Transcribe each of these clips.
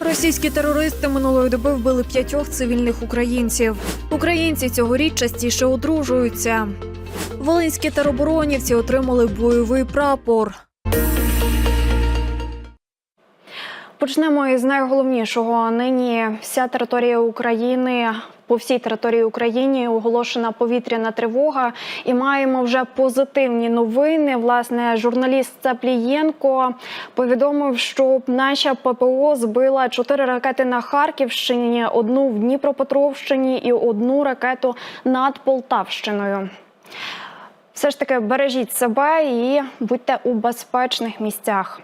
Російські терористи минулої доби вбили п'ятьох цивільних українців. Українці цьогоріч частіше одружуються. Волинські тероборонівці отримали бойовий прапор. Почнемо із найголовнішого. Нині вся територія України. По всій території України оголошена повітряна тривога, і маємо вже позитивні новини. Власне, журналіст Цаплієнко повідомив, що наша ППО збила чотири ракети на Харківщині, одну в Дніпропетровщині і одну ракету над Полтавщиною. Все ж таки бережіть себе і будьте у безпечних місцях.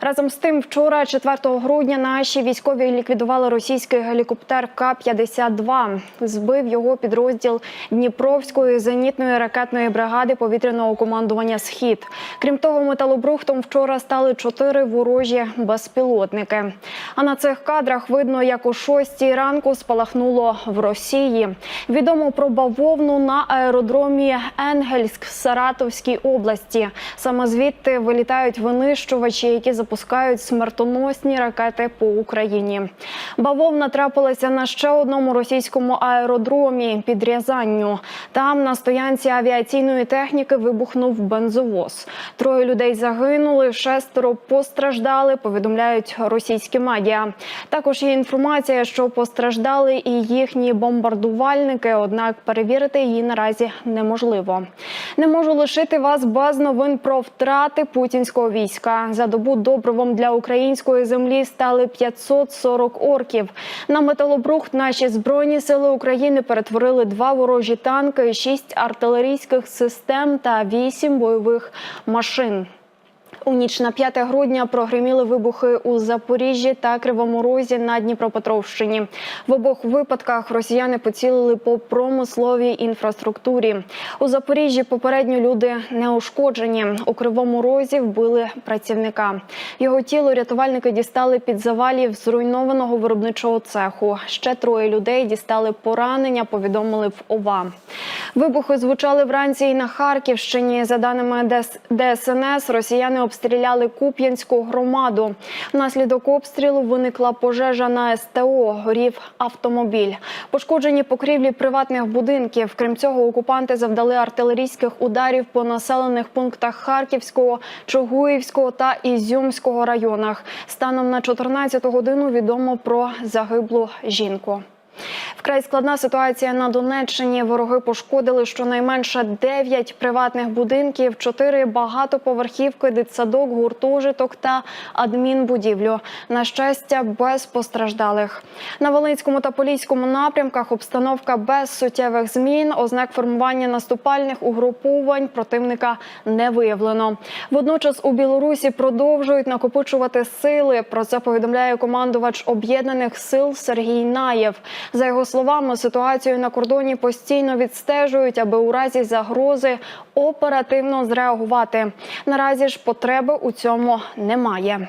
Разом з тим, вчора, 4 грудня, наші військові ліквідували російський гелікоптер К-52. Збив його підрозділ Дніпровської зенітної ракетної бригади повітряного командування Схід. Крім того, металобрухтом вчора стали чотири ворожі безпілотники. А на цих кадрах видно, як о 6 ранку спалахнуло в Росії. Відомо про бавовну на аеродромі Енгельськ Саратовській області. Саме звідти вилітають винищувачі, які запускають смертоносні ракети по Україні. Бавовна трапилася на ще одному російському аеродромі під Рязанню. Там на стоянці авіаційної техніки вибухнув бензовоз. Троє людей загинули, шестеро постраждали. Повідомляють російські медіа. Також є інформація, що постраждали і їхні бомбардувальники однак перевірити її наразі неможливо. Не можу лишити вас без новин про втрати путінського війська. За добу добривом для української землі стали 540 орків. На металобрухт наші збройні сили України перетворили два ворожі танки, шість артилерійських систем та вісім бойових машин. У ніч на 5 грудня прогреміли вибухи у Запоріжжі та Кривому Розі на Дніпропетровщині. В обох випадках росіяни поцілили по промисловій інфраструктурі. У Запоріжжі попередньо люди не ушкоджені. У Кривому Розі вбили працівника. Його тіло рятувальники дістали під завалів зруйнованого виробничого цеху. Ще троє людей дістали поранення. Повідомили в ОВА. Вибухи звучали вранці і на Харківщині. За даними ДСНС, росіяни обстріляли Куп'янську громаду. Внаслідок обстрілу виникла пожежа на СТО. Горів автомобіль. Пошкоджені покрівлі приватних будинків. Крім цього, окупанти завдали артилерійських ударів по населених пунктах Харківського, Чугуївського та Ізюмського районах. Станом на 14 годину відомо про загиблу жінку. Вкрай складна ситуація на Донеччині. Вороги пошкодили щонайменше 9 приватних будинків, 4 багатоповерхівки, дитсадок, гуртожиток та адмінбудівлю. На щастя, без постраждалих. На Волинському та Поліському напрямках обстановка без суттєвих змін. Ознак формування наступальних угруповань противника не виявлено. Водночас у Білорусі продовжують накопичувати сили. Про це повідомляє командувач об'єднаних сил Сергій Наєв. За його словами, ситуацію на кордоні постійно відстежують, аби у разі загрози оперативно зреагувати. Наразі ж потреби у цьому немає.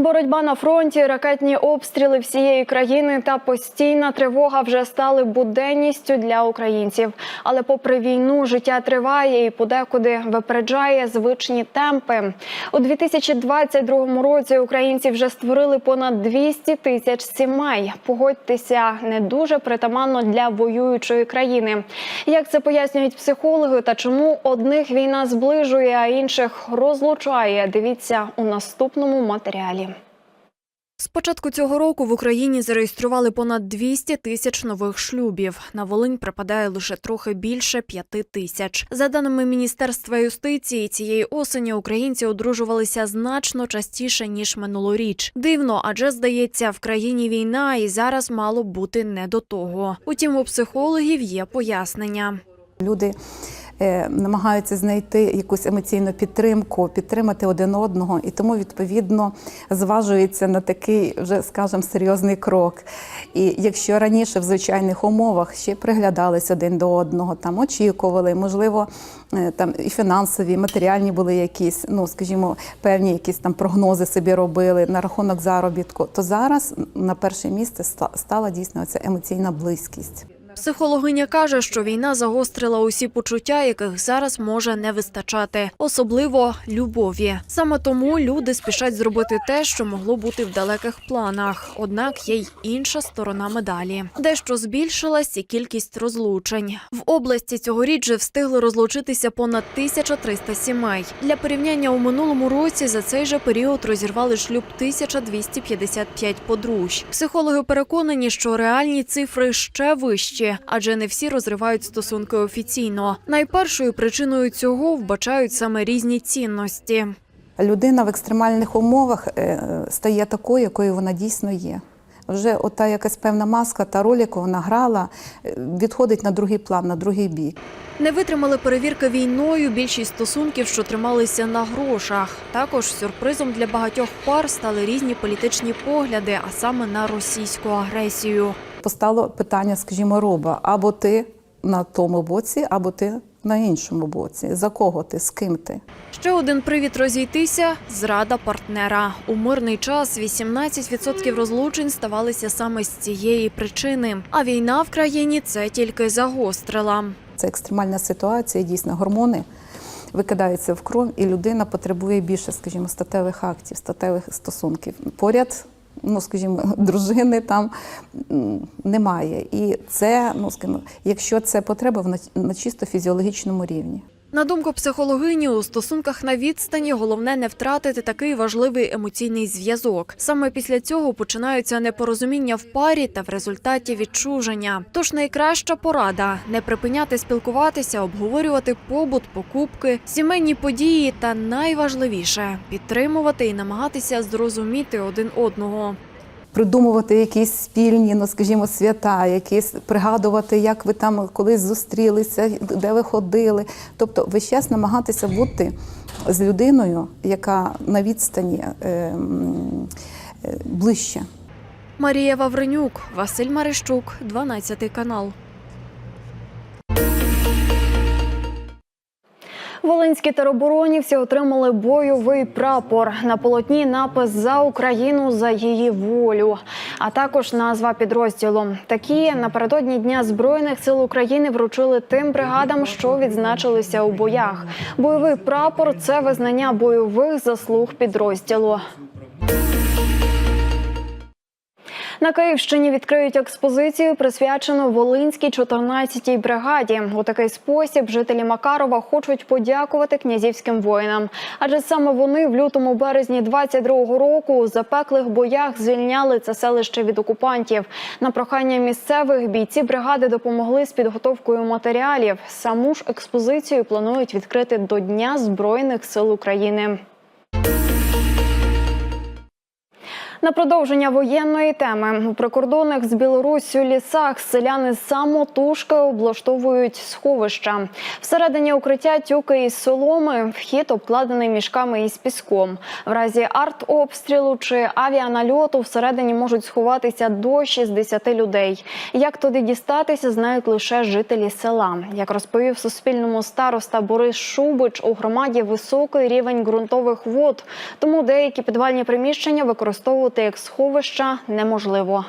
Боротьба на фронті, ракетні обстріли всієї країни та постійна тривога вже стали буденністю для українців. Але, попри війну, життя триває і подекуди випереджає звичні темпи. У 2022 році українці вже створили понад 200 тисяч сімей. Погодьтеся, не дуже притаманно для воюючої країни. Як це пояснюють психологи, та чому одних війна зближує, а інших розлучає? Дивіться у наступному матеріалі. З початку цього року в Україні зареєстрували понад 200 тисяч нових шлюбів. На Волинь припадає лише трохи більше п'яти тисяч. За даними Міністерства юстиції, цієї осені українці одружувалися значно частіше ніж минулоріч. Дивно, адже здається, в країні війна і зараз мало бути не до того. Утім, у психологів є пояснення. Люди намагаються знайти якусь емоційну підтримку, підтримати один одного, і тому відповідно зважується на такий вже, скажімо, серйозний крок. І якщо раніше в звичайних умовах ще приглядались один до одного, там очікували, можливо, е, там і фінансові, і матеріальні були якісь, ну скажімо, певні якісь там прогнози собі робили на рахунок заробітку, то зараз на перше місце ста- стала дійсно ця емоційна близькість. Психологиня каже, що війна загострила усі почуття, яких зараз може не вистачати, особливо любові. Саме тому люди спішать зробити те, що могло бути в далеких планах. Однак є й інша сторона медалі. Дещо збільшилась і кількість розлучень. В області цьогоріч же встигли розлучитися понад 1300 сімей. Для порівняння у минулому році за цей же період розірвали шлюб 1255 подружжя. Психологи переконані, що реальні цифри ще вищі, адже не всі розривають стосунки офіційно. Найпершою причиною цього вбачають саме різні цінності. Людина в екстремальних умовах е, стає такою, якою вона дійсно є. Вже ота якась певна маска та роль, яку вона грала, е, відходить на другий план, на другий бік. Не витримали перевірки війною більшість стосунків, що трималися на грошах. Також сюрпризом для багатьох пар стали різні політичні погляди, а саме на російську агресію. Постало питання, скажімо, роба: або ти на тому боці, або ти на іншому боці. За кого ти, з ким ти? Ще один привід розійтися зрада партнера. У мирний час 18% розлучень ставалися саме з цієї причини. А війна в країні це тільки загострила. Це екстремальна ситуація, дійсно гормони викидаються в кров, і людина потребує більше, скажімо, статевих актів, статевих стосунків. Поряд, ну скажімо, дружини там немає. І це, ну скажімо, якщо це потреба на, чисто фізіологічному рівні. На думку психологині, у стосунках на відстані головне не втратити такий важливий емоційний зв'язок. Саме після цього починаються непорозуміння в парі та в результаті відчуження. Тож найкраща порада не припиняти спілкуватися, обговорювати побут, покупки, сімейні події та найважливіше підтримувати і намагатися зрозуміти один одного. Придумувати якісь спільні, ну скажімо, свята, якісь пригадувати, як ви там колись зустрілися, де ви ходили. Тобто, весь час намагатися бути з людиною, яка на відстані е, е, ближче. Марія Вавренюк, Василь Марищук, 12 канал. Волинські тероборонівці отримали бойовий прапор на полотні. Напис за Україну за її волю, а також назва підрозділу. Такі напередодні дня збройних сил України вручили тим бригадам, що відзначилися у боях. Бойовий прапор це визнання бойових заслуг підрозділу. На Київщині відкриють експозицію, присвячену Волинській 14-й бригаді. У такий спосіб жителі Макарова хочуть подякувати князівським воїнам, адже саме вони в лютому березні 22-го року у запеклих боях звільняли це селище від окупантів. На прохання місцевих бійці бригади допомогли з підготовкою матеріалів. Саму ж експозицію планують відкрити до Дня збройних сил України. На продовження воєнної теми у прикордонних з Білоруссю лісах селяни самотужки облаштовують сховища. Всередині укриття тюки із соломи, вхід обкладений мішками із піском. В разі артобстрілу чи авіанальоту всередині можуть сховатися до 60 людей. Як туди дістатися, знають лише жителі села. Як розповів Суспільному староста Борис Шубич, у громаді високий рівень ґрунтових вод, тому деякі підвальні приміщення використовувати як сховища неможливо.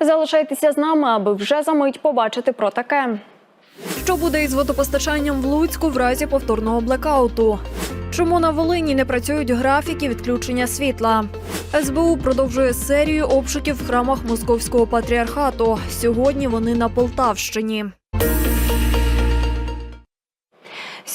Залишайтеся з нами, аби вже за мить побачити про таке. Що буде із водопостачанням в Луцьку в разі повторного блекауту? Чому на Волині не працюють графіки відключення світла? СБУ продовжує серію обшуків в храмах Московського патріархату. Сьогодні вони на Полтавщині.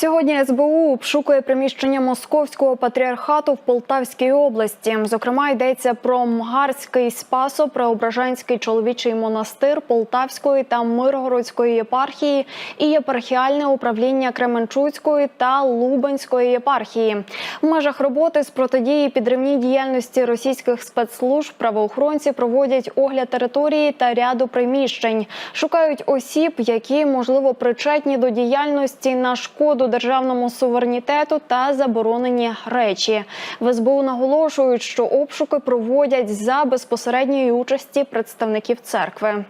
Сьогодні СБУ обшукує приміщення московського патріархату в Полтавській області. Зокрема, йдеться про Мгарський спасо преображенський чоловічий монастир Полтавської та Миргородської єпархії і єпархіальне управління Кременчуцької та Лубенської єпархії. В межах роботи з протидії підривній діяльності російських спецслужб правоохоронці проводять огляд території та ряду приміщень, шукають осіб, які можливо причетні до діяльності на шкоду державному суверенітету та заборонені речі. В СБУ наголошують, що обшуки проводять за безпосередньої участі представників церкви.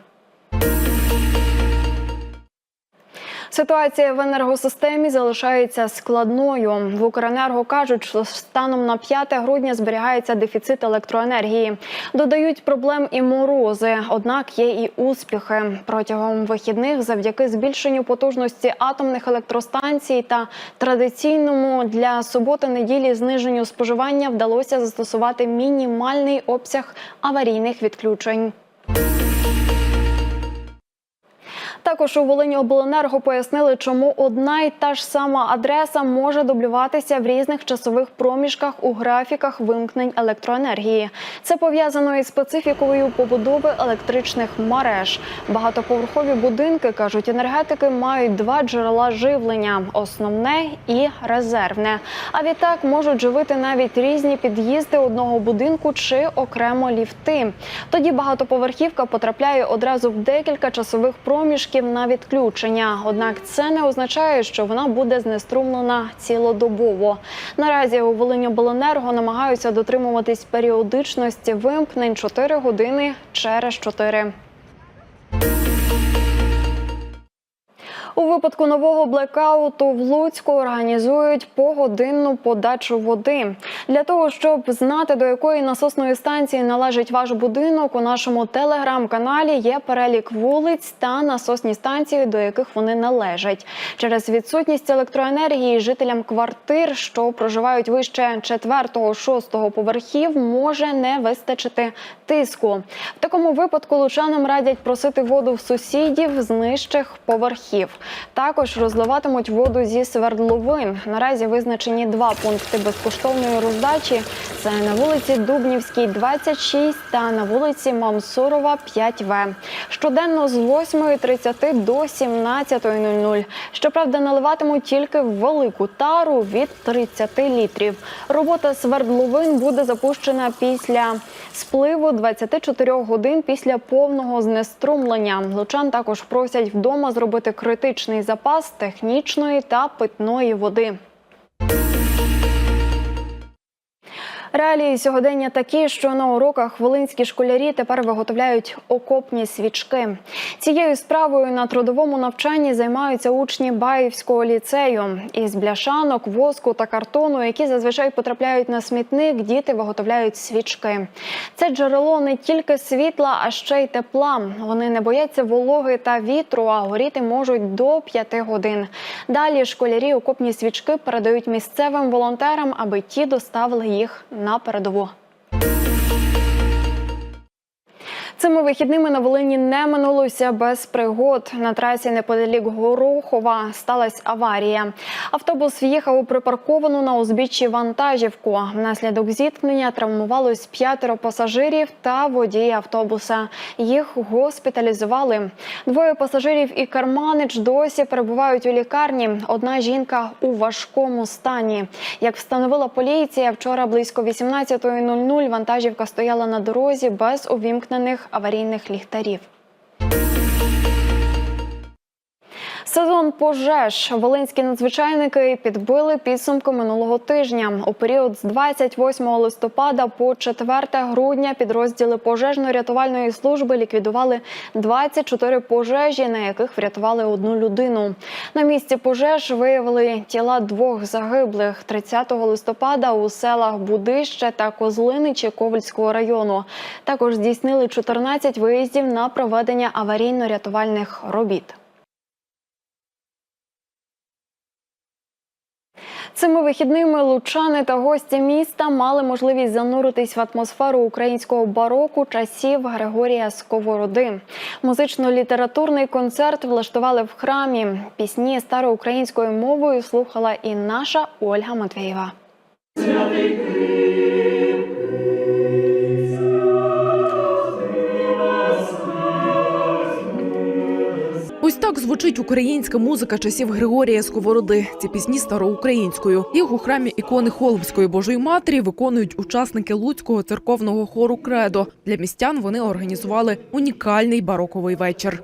Ситуація в енергосистемі залишається складною. В Укренерго кажуть, що станом на 5 грудня зберігається дефіцит електроенергії. Додають проблем і морози, однак є і успіхи. Протягом вихідних, завдяки збільшенню потужності атомних електростанцій та традиційному для суботи-неділі зниженню споживання вдалося застосувати мінімальний обсяг аварійних відключень. Також у Волині обленерго пояснили, чому одна й та ж сама адреса може дублюватися в різних часових проміжках у графіках вимкнень електроенергії. Це пов'язано із специфікою побудови електричних мереж. Багатоповерхові будинки кажуть енергетики мають два джерела живлення: основне і резервне. А відтак можуть живити навіть різні під'їзди одного будинку чи окремо ліфти. Тоді багатоповерхівка потрапляє одразу в декілька часових проміжків на відключення. Однак це не означає, що вона буде знеструмлена цілодобово. Наразі у Волиньобленерго намагаються дотримуватись періодичності вимкнень 4 години через 4. У випадку нового блекауту в Луцьку організують погодинну подачу води. Для того щоб знати до якої насосної станції належить ваш будинок, у нашому телеграм-каналі є перелік вулиць та насосні станції, до яких вони належать. Через відсутність електроенергії жителям квартир, що проживають вище 4-6 поверхів, може не вистачити тиску. В такому випадку лучанам радять просити воду в сусідів з нижчих поверхів. Також розливатимуть воду зі свердловин. Наразі визначені два пункти безкоштовної роздачі. Це на вулиці Дубнівській, 26 та на вулиці Мамсурова, 5В. Щоденно з 8.30 до 17.00. Щоправда, наливатимуть тільки велику тару від 30 літрів. Робота свердловин буде запущена після спливу 24 годин після повного знеструмлення. Лучан також просять вдома зробити критичний запас технічної та питної води. Реалії сьогодення такі, що на уроках волинські школярі тепер виготовляють окопні свічки. Цією справою на трудовому навчанні займаються учні Баївського ліцею. Із бляшанок, воску та картону, які зазвичай потрапляють на смітник, діти виготовляють свічки. Це джерело не тільки світла, а ще й тепла. Вони не бояться вологи та вітру, а горіти можуть до 5 годин. Далі школярі окопні свічки передають місцевим волонтерам, аби ті доставили їх передову. Цими вихідними на Волині не минулося без пригод. На трасі неподалік Горохова сталася аварія. Автобус в'їхав у припарковану на узбіччі вантажівку. Внаслідок зіткнення травмувалось п'ятеро пасажирів та водій автобуса. Їх госпіталізували. Двоє пасажирів і керманич досі перебувають у лікарні. Одна жінка у важкому стані. Як встановила поліція, вчора близько 18.00 вантажівка стояла на дорозі без увімкнених аварійних ліхтарів. Сезон пожеж волинські надзвичайники підбили підсумки минулого тижня. У період з 28 листопада по 4 грудня підрозділи пожежно-рятувальної служби ліквідували 24 пожежі, на яких врятували одну людину. На місці пожеж виявили тіла двох загиблих 30 листопада у селах Будище та Козлиничі Ковальського району. Також здійснили 14 виїздів на проведення аварійно-рятувальних робіт. Цими вихідними лучани та гості міста мали можливість зануритись в атмосферу українського бароку часів Григорія Сковороди. Музично-літературний концерт влаштували в храмі. Пісні староукраїнською мовою слухала і наша Ольга Матвєєва. Так звучить українська музика часів Григорія Сковороди. Ці пісні староукраїнською. Їх у храмі ікони Холмської Божої Матері виконують учасники Луцького церковного хору Кредо. Для містян вони організували унікальний бароковий вечір.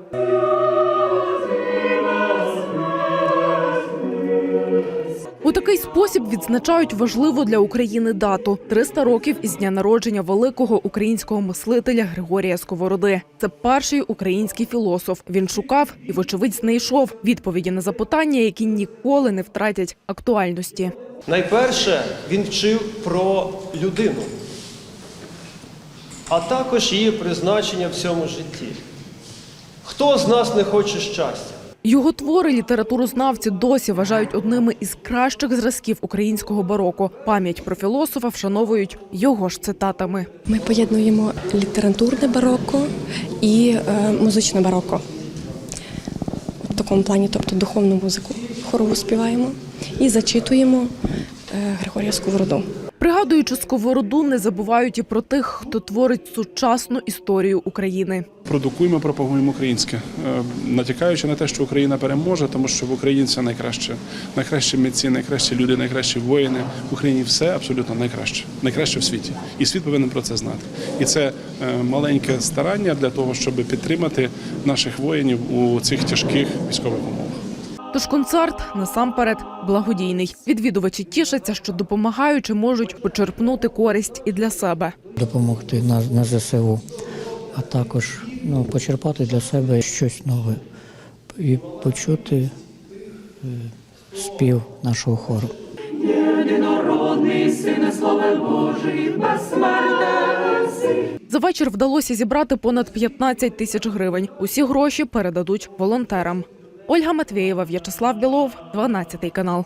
Такий спосіб відзначають важливу для України дату 300 років із дня народження великого українського мислителя Григорія Сковороди. Це перший український філософ. Він шукав і, вочевидь, знайшов відповіді на запитання, які ніколи не втратять актуальності. Найперше він вчив про людину, а також її призначення в цьому житті. Хто з нас не хоче щастя? Його твори літературознавці досі вважають одними із кращих зразків українського бароко. Пам'ять про філософа вшановують його ж цитатами. Ми поєднуємо літературне бароко і е, музичне бароко. В такому плані, тобто духовну музику хорову співаємо і зачитуємо е, Григорія Сковороду. Пригадуючи сковороду, не забувають і про тих, хто творить сучасну історію України. Продукуємо, пропагуємо українське, е, натякаючи на те, що Україна переможе, тому що в Україні все найкраще. Найкращі митці, найкращі люди, найкращі воїни. В Україні все абсолютно найкраще, найкраще в світі. І світ повинен про це знати. І це е, маленьке старання для того, щоб підтримати наших воїнів у цих тяжких військових умовах. Тож концерт насамперед благодійний. Відвідувачі тішаться, що допомагаючи можуть почерпнути користь і для себе. допомогти на, на ЗСУ, а також ну, почерпати для себе щось нове і почути е, спів нашого хору. За вечір вдалося зібрати понад 15 тисяч гривень. Усі гроші передадуть волонтерам. Ольга Матвєєва, В'ячеслав Білов, 12 канал.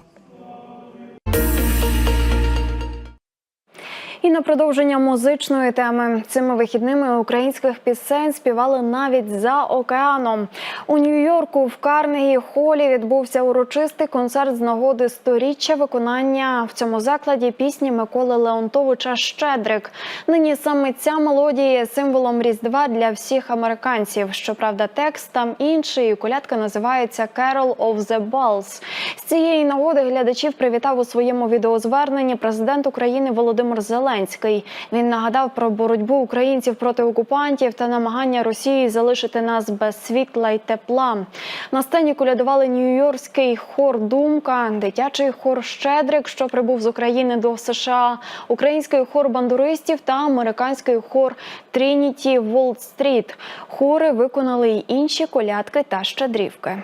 На продовження музичної теми цими вихідними українських пісень співали навіть за океаном. У Нью-Йорку в Карнегі Холі відбувся урочистий концерт з нагоди сторіччя виконання в цьому закладі пісні Миколи Леонтовича Щедрик. Нині саме ця мелодія є символом різдва для всіх американців. Щоправда, текст там інший. і Колядка називається «Carol of the Bells». З цієї нагоди глядачів привітав у своєму відеозверненні президент України Володимир Зеленський. Він нагадав про боротьбу українців проти окупантів та намагання Росії залишити нас без світла й тепла. На сцені колядували нью-йоркський хор Думка, дитячий хор Щедрик, що прибув з України до США, український хор бандуристів та американський хор Трініті Волт-Стріт. Хори виконали й інші колядки та щедрівки.